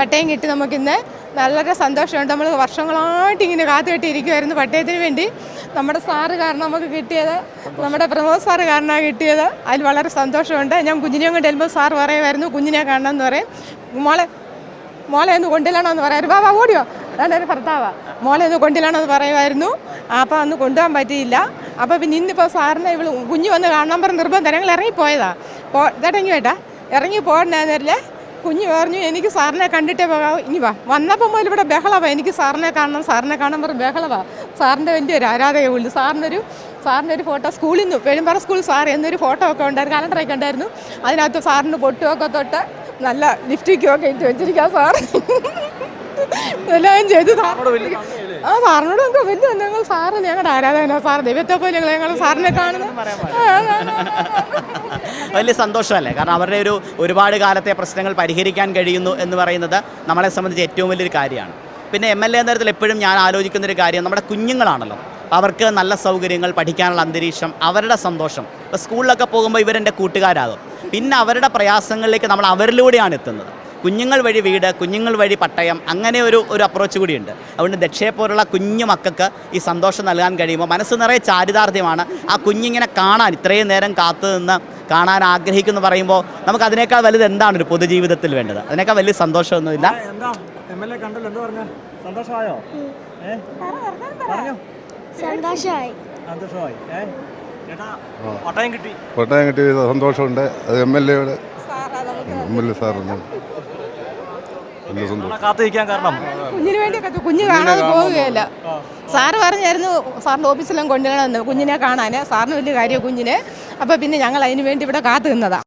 പട്ടയം കിട്ടി നമുക്കിന്ന്. വളരെ സന്തോഷമുണ്ട്. നമ്മൾ വർഷങ്ങളായിട്ട് ഇങ്ങനെ കാത്തുകെട്ടിയിരിക്കുമായിരുന്നു പട്ടയത്തിന് വേണ്ടി. നമ്മുടെ സാറ് കാരണം നമുക്ക് കിട്ടിയത്. നമ്മുടെ പ്രമോദ് സാറ് കാരണമാണ് കിട്ടിയത്. അതിൽ വളരെ സന്തോഷമുണ്ട്. ഞാൻ കുഞ്ഞിനെ കൊണ്ട് ചെല്ലുമ്പോൾ സാറ് പറയുമായിരുന്നു കുഞ്ഞിനെ കാണണം എന്ന് പറയും. മോളെ മോളെ ഒന്ന് കൊണ്ടില്ലാണെന്ന് പറയാറ് ബാബാ ഓടിയോ. അതാണ് ഒരു ഭർത്താവാ. മോളെ ഒന്ന് കൊണ്ടില്ലാണെന്ന് പറയുമായിരുന്നു. അപ്പോൾ അന്ന് കൊണ്ടുപോകാൻ പറ്റിയില്ല. അപ്പോൾ പിന്നെ ഇന്നിപ്പോൾ സാറിനെ ഇവൾ കുഞ്ഞു വന്ന് കാണാൻ പറഞ്ഞ് നിർബന്ധം. ഞങ്ങൾ ഇറങ്ങിപ്പോയതാണ് പോ ഇതടങ്ങി വേട്ടാ ഇറങ്ങി പോകണ്ടല്ലേ കുഞ്ഞ് പറഞ്ഞു എനിക്ക് സാറിനെ കണ്ടിട്ടേ പോകാം ഇനി വാ. വന്നപ്പോൾ മുതൽ ഇവിടെ ബഹളവാ. എനിക്ക് സാറിനെ കാണണം സാറിനെ കാണാൻ പറഞ്ഞ് ബഹളവാ. സാറിന്റെ വലിയൊരു ആരാധകയെ ഉള്ളു. സാറിനൊരു സാറിന്റെ ഒരു ഫോട്ടോ സ്കൂളിൽ നിന്ന് പെരുമ്പാറ സ്കൂൾ സാർ എന്നൊരു ഫോട്ടോ ഒക്കെ ഉണ്ടായിരുന്നു കലണ്ടറൊക്കെ ഉണ്ടായിരുന്നു. അതിനകത്ത് സാറിന് പൊട്ടുമൊക്കെ തൊട്ട് നല്ല ലിഫ്റ്റിക്കും ഒക്കെ ഇട്ട് വെച്ചിരിക്കാം സാർ. എല്ലാം ചെയ്തു സാറിനോട് ആ സാറിനോട് നമുക്ക് വലിയ ഞങ്ങൾ സാറ് ഞങ്ങളുടെ ആരാധന സാർ. ദൈവത്തെ പോലെ ഞങ്ങൾ ഞങ്ങൾ സാറിനെ കാണുന്നു. വലിയ സന്തോഷമല്ലേ? കാരണം അവരുടെ ഒരു ഒരുപാട് കാലത്തെ പ്രശ്നങ്ങൾ പരിഹരിക്കാൻ കഴിയുന്നു എന്ന് പറയുന്നത് നമ്മളെ സംബന്ധിച്ച് ഏറ്റവും വലിയൊരു കാര്യമാണ്. പിന്നെ എം എൽ എ തരത്തിൽ എപ്പോഴും ഞാൻ ആലോചിക്കുന്നൊരു കാര്യം നമ്മുടെ കുഞ്ഞുങ്ങളാണല്ലോ. അവർക്ക് നല്ല സൗകര്യങ്ങൾ പഠിക്കാനുള്ള അന്തരീക്ഷം അവരുടെ സന്തോഷം. ഇപ്പോൾ സ്കൂളിലൊക്കെ പോകുമ്പോൾ ഇവരെന്റെ കൂട്ടുകാരാകും. പിന്നെ അവരുടെ പ്രയാസങ്ങളിലേക്ക് നമ്മൾ അവരിലൂടെയാണ് എത്തുന്നത്. കുഞ്ഞുങ്ങൾ വഴി വീട് കുഞ്ഞുങ്ങൾ വഴി പട്ടയം അങ്ങനെ ഒരു ഒരു അപ്രോച്ച് കൂടിയുണ്ട്. അതുകൊണ്ട് ദക്ഷയെ പോലുള്ള കുഞ്ഞു മക്കൾക്ക് ഈ സന്തോഷം നൽകാൻ കഴിയുമ്പോൾ മനസ്സ് നിറയെ ചാരിതാർത്ഥ്യമാണ്. ആ കുഞ്ഞിങ്ങനെ കാണാൻ ഇത്രയും നേരം കാത്തു നിന്ന് കാണാൻ ആഗ്രഹിക്കുന്നു പറയുമ്പോൾ നമുക്ക് അതിനേക്കാൾ വലുത് എന്താണ് ഒരു പൊതുജീവിതത്തിൽ വേണ്ടത്? അതിനേക്കാൾ വലിയ സന്തോഷമൊന്നുമില്ല. പട്ടയം കിട്ടി. സന്തോഷമുണ്ട്. അത് എം എൽ എയുടെ എം എൽ എ സാറിന് കാരണം. കുഞ്ഞിന് വേണ്ടിയൊക്കെ കുഞ്ഞ് കാണാതെ പോവുകയല്ല. സാറ് പറഞ്ഞായിരുന്നു സാറിന്റെ ഓഫീസിലും കൊണ്ടുവരണമെന്ന്. കുഞ്ഞിനെ കാണാൻ സാറിന് വലിയ കാര്യം കുഞ്ഞിനെ. അപ്പോൾ പിന്നെ ഞങ്ങൾ അതിനു വേണ്ടി ഇവിടെ കാത്തു നിന്നതാണ്